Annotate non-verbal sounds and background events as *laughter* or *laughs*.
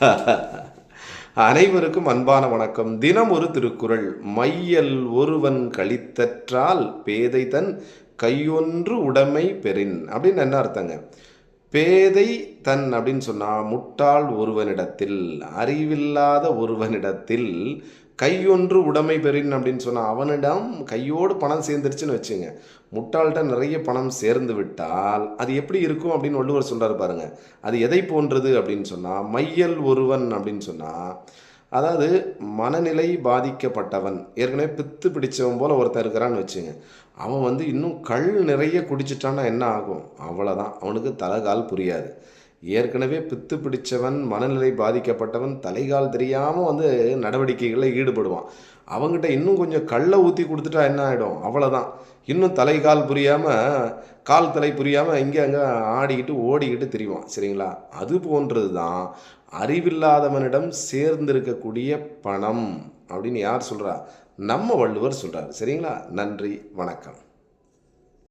*laughs* அனைவருக்கும் அன்பான வணக்கம். தினம் ஒரு திருக்குறள். மையல் ஒருவன் கழித்தற்றால் பேதை தன் கையொன்று உடைமை பெறின் அப்படின்னு என்ன அர்த்தங்க? பேதை தன் அப்படின்னு சொன்னால் முட்டாள் ஒருவனிடத்தில் அறிவில்லாத ஒருவனிடத்தில் கையொன்று உடைமை பெறின் அப்படின்னு சொன்னால் அவனிடம் கையோடு பணம் சேர்ந்துருச்சுன்னு வச்சுங்க. முட்டாள்கிட்ட நிறைய பணம் சேர்ந்து விட்டால் அது எப்படி இருக்கும் அப்படின்னு வள்ளுவர் சொல்கிறார் பாருங்க. அது எதை போன்றது அப்படின்னு சொன்னால் மையல் ஒருவன் அப்படின்னு சொன்னால் அதாவது மனநிலை பாதிக்கப்பட்டவன். ஏற்கனவே பித்து பிடிச்சவன் போல ஒருத்தன் இருக்கிறான்னு வச்சுங்க. அவன் வந்து இன்னும் கல் நிறைய குடிச்சிட்டான்னா என்ன ஆகும்? அவ்வளோதான் அவனுக்கு தலைகால் புரியாது. ஏற்கனவே பித்து பிடிச்சவன் மனநிலை பாதிக்கப்பட்டவன் தலைகால் தெரியாமல் வந்து நடவடிக்கைகளில் ஈடுபடுவான். அவங்ககிட்ட இன்னும் கொஞ்சம் கல்லை ஊற்றி கொடுத்துட்டா என்ன ஆகிடும் அவ்வளோதான் இன்னும் தலைகால் புரியாமல் கால் தலை புரியாமல் இங்கே அங்கே ஆடிக்கிட்டு ஓடிக்கிட்டு திரிவான். சரிங்களா? அது போன்றது தான் அறிவில்லாதவனிடம் சேர்ந்திருக்கக்கூடிய பணம் அப்படின்னு யார் சொல்கிறா நம்ம வள்ளுவர் சொல்கிறார் சரிங்களா? நன்றி வணக்கம்.